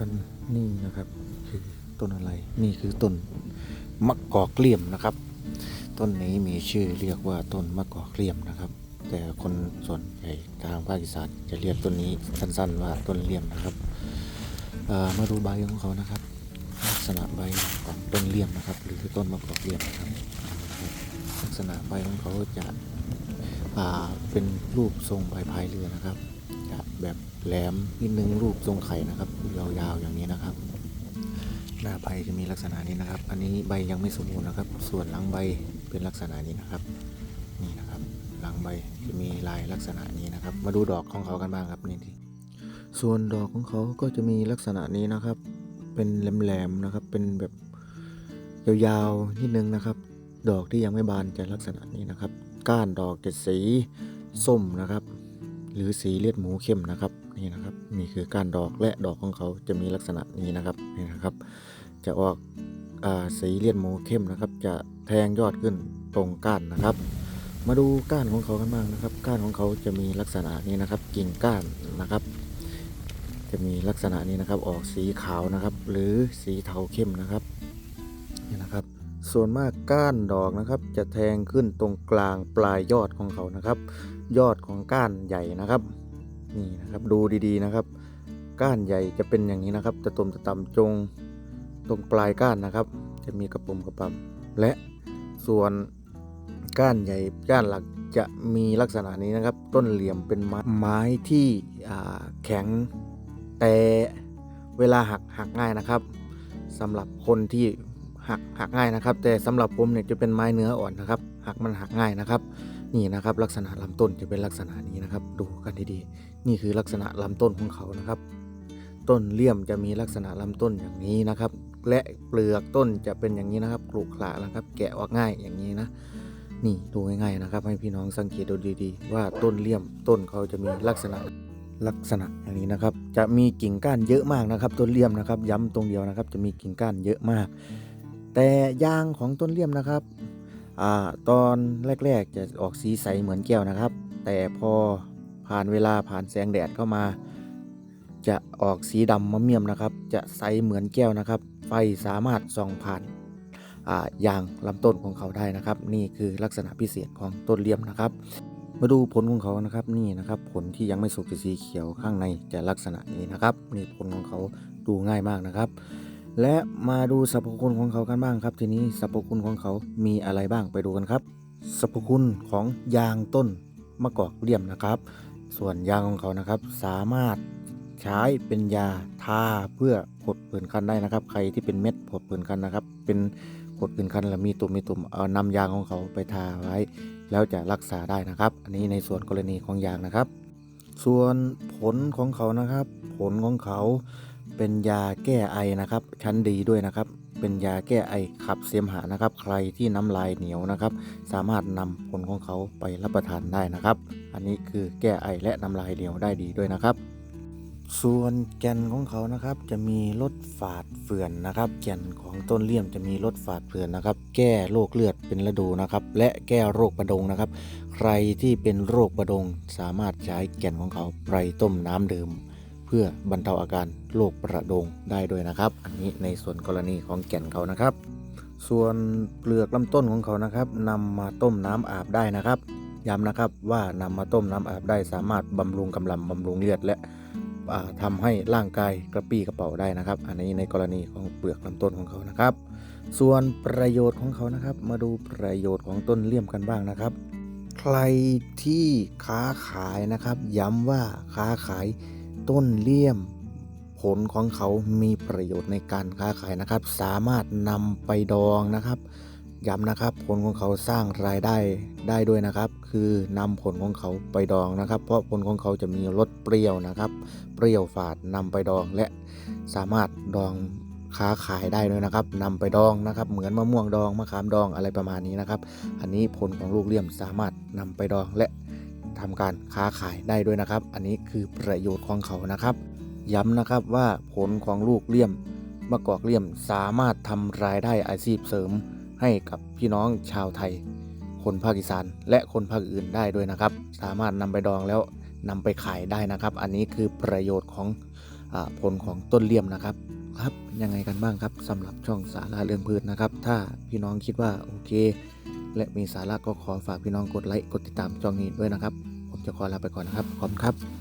กันนี่นะครับ คือต้นอะไรนี่คือต้นมะกอกเลี่ยมนะครับ ต้นนี้มีชื่อเรียกว่าต้นมะกอกเลี่ยมนะครับ แต่คนส่วนใหญ่ทางภาคอีสานจะเรียกต้นนี้สั้นๆว่าต้นเลี่ยมนะครับมาดูใบของเขานะครับ ลักษณะใบของต้นเลี่ยมนะครับ หรือต้นมะกอกเลี่ยมนะครับ ลักษณะใบของเขาจะาเป็นรูปทรงใบพายเรือนะครับ แบบแหลมนิดนึงรูปทรงไข่นะครับยาวๆอย่างนี้นะครับ หน้าใบจะมีลักษณะนี้นะครับ อันนี้ใบยังไม่สมบูรณ์นะครับ ส่วนหลังใบเป็นลักษณะนี้นะครับ นี่นะครับ หลังใบจะมีลายลักษณะนี้นะครับ มาดูดอกของเขากันบ้างครับนี่ที่ส่วนดอกของเขาก็จะมีลักษณะนี้นะครับ เป็นแหลมๆนะครับ เป็นแบบยาวๆนิดนึงนะครับ ดอกที่ยังไม่บานจะลักษณะนี้นะครับ ก้านดอกจะสีส้มนะครับ หรือสีเลือดหมูเข้มนะครับนี่นะครับนี่คือกานดอกและดอกของเขาจะมีลักษณะนี้นะครับนี่นะครับ จะออกอสีเลือดหมูเข้มนะครับ จะแทงยอดขึ้นตรงก้านนะครับ มาดูก้านของเขากันบ้างนะครับ ก้านของเขาจะมีลักษณะนี้นะครับกิ่งก้านนะครับ จะมีลักษณะนี้นะครับ ออกสีขาวนะครับ หรือสีเทาเข้มนะครับนี่นะครับ ส่วนมากก้านดอกนะครับ จะแทงขึ้นตรงกลางปลายยอดของเขานะครับ ยอดของก้านใหญ่นะครับนี่นะครับดูดีๆนะครับ ก้านใหญ่จะเป็นอย่างนี้นะครับตะตุ่มตะต่ำจงตรงปลายก้านนะครับ จะมีกระปุ่มกระปำและส่วนก้านใหญ่ก้านหลักจะมีลักษณะนี้นะครับ ต้นเหลี่ยมเป็นไม้ไม้ที่แข็งแต่เวลาหักหักง่ายนะครับสำหรับคนที่หักหักง่ายนะครับ แต่สำหรับผมเนี่ยจะเป็นไม้เนื้ออ่อนนะครับ หักมันหักง่ายนะครับ นี่นะครับลักษณะลำต้นจะเป็นลักษณะนี้นะครับ ดูกันดีๆ นี่คือลักษณะลำต้นของเขานะครับ ต้นเลี่ยมจะมีลักษณะลำต้นอย่างนี้นะครับ และเปลือกต้นจะเป็นอย่างนี้นะครับกรุขระนะครับ แกะออกง่ายอย่างนี้นะ นี่ดูง่ายๆนะครับ ให้พี่น้องสังเกตดูดีๆ ว่าต้นเลี่ยมต้นเขาจะมีลักษณะลักษณะอย่างนี้นะครับ จะมีกิ่งก้านเยอะมากนะครับ ต้นเลี่ยมนะครับ ย้ำตรงเดียวนะครับ จะมีกิ่งก้านเยอะมาก แต่ยางของต้นเลี่ยมนะครับ อ่าตอนแรกๆจะออกสีใสเหมือนแก้วนะครับ แต่พอผ่านเวลาผ่านแสงแดดเข้ามา จะออกสีดำมะเมี่ยมนะครับ จะใสเหมือนแก้วนะครับ ไฟสามารถส่องผ่านอ่ายางลำต้นของเขาได้นะครับ นี่คือลักษณะพิเศษของต้นเลี่ยมนะครับ มาดูผลของเขานะครับนี่นะครับ ผลที่ยังไม่สุกจะสีเขียวข้างในจะลักษณะนี้นะครับนี่ผลของเขาดูง่ายมากนะครับ และมาดูสรรพคุณของเขากันบ้างครับ ทีนี้สรรพคุณของเขามีอะไรบ้างไปดูกันครับสรรพคุณของยางต้นมะกอกเลี่ยมนะครับ ส่วนยางของเขานะครับ สามารถใช้เป็นยาทาเพื่อผดผื่นคันได้นะครับ ใครที่เป็นเม็ดผดผื่นคันนะครับ เป็นผดผื่นคันแล้วมีตุ่มมีตุ่มเอานำยางของเขาไปทาไว้ แล้วจะรักษาได้นะครับ อันนี้ในส่วนกรณีของยางนะครับ ส่วนผลของเขานะครับ ผลของเขา เป็นยาแก้ไอนะครับ ชั้นดีด้วยนะครับ เป็นยาแก้ไอขับเสมหะนะครับ ใครที่น้ำลายเหนียวนะครับ สามารถนำผลของเขาไปรับประทานได้นะครับ อันนี้คือแก้ไอและน้ำลายเหนียวได้ดีด้วยนะครับ ส่วนแก่นของเขานะครับจะมีลดฝาดเฟื่อนนะครับ แก่นของต้นเลี่ยมจะมีลดฝาดเฟื่อนนะครับ แก้โรคเลือดเป็นฤดูนะครับ และแก้โรคประดงนะครับ ใครที่เป็นโรคประดง สามารถใช้แก่นของเขาไปต้มน้ำดื่ม พื่อบรรเทาอาการโรคประดงได้ด้วยนะครับ อันนี้ในส่วนกรณีของแก่นเขานะครับ ส่วนเปลือกลำต้นของเขานะครับนำมาต้มน้ำอาบได้นะครับย้ำนะครับว่านำมาต้มน้ำอาบได้สามารถบำรุงกำลังบำรุงเลือดและอ่าทำให้ร่างกายกระปี้กระเป๋าได้นะครับ อันนี้ในกรณีของเปลือกลำต้นของเขานะครับ ส่วนประโยชน์ของเขานะครับ มาดูประโยชน์ของต้นเลี่ยมกันบ้างนะครับ ใครที่ค้าขายนะครับ ย้ำว่าค้าขาย ต้นเลี่ยม ผลของเขามีประโยชน์ในการค้าขายนะครับ สามารถนำไปดองนะครับย้ำนะครับ ผลของเขาสร้างรายได้ได้ด้วยนะครับ คือนำผลของเขาไปดองนะครับ เพราะผลของเขาจะมีรสเปรี้ยวนะครับ เปรี้ยวฝาดนำไปดองและสามารถดองค้าขายได้ด้วยนะครับนำไปดองนะครับ เหมือนมะม่วงดองมะขามดองอะไรประมาณนี้นะครับ อันนี้ผลของลูกเลี่ยมสามารถนำไปดองและ ทำการค้าขายได้ด้วยนะครับ อันนี้คือประโยชน์ของเขานะครับ ย้ำนะครับว่าผลของลูกเลี่ยมมะกอกเลี่ยมสามารถทำรายได้อาชีพเสริม ให้กับพี่น้องชาวไทย คนภาคอีสานและคนภาคอื่นได้ด้วยนะครับ สามารถนำไปดองแล้วนำไปขายได้นะครับ อันนี้คือประโยชน์ของอผลของต้นเลี่ยมนะครับครับยังไงกันบ้างครับสำหรับช่องสาระเรื่องพืชนะครับ ถ้าพี่น้องคิดว่าโอเค และมีสาระก็ขอฝากพี่น้องกดไลค์กดติดตามช่องนี้ด้วยนะครับ จะขอลาไปก่อนนะครับ ขอบคุณครับ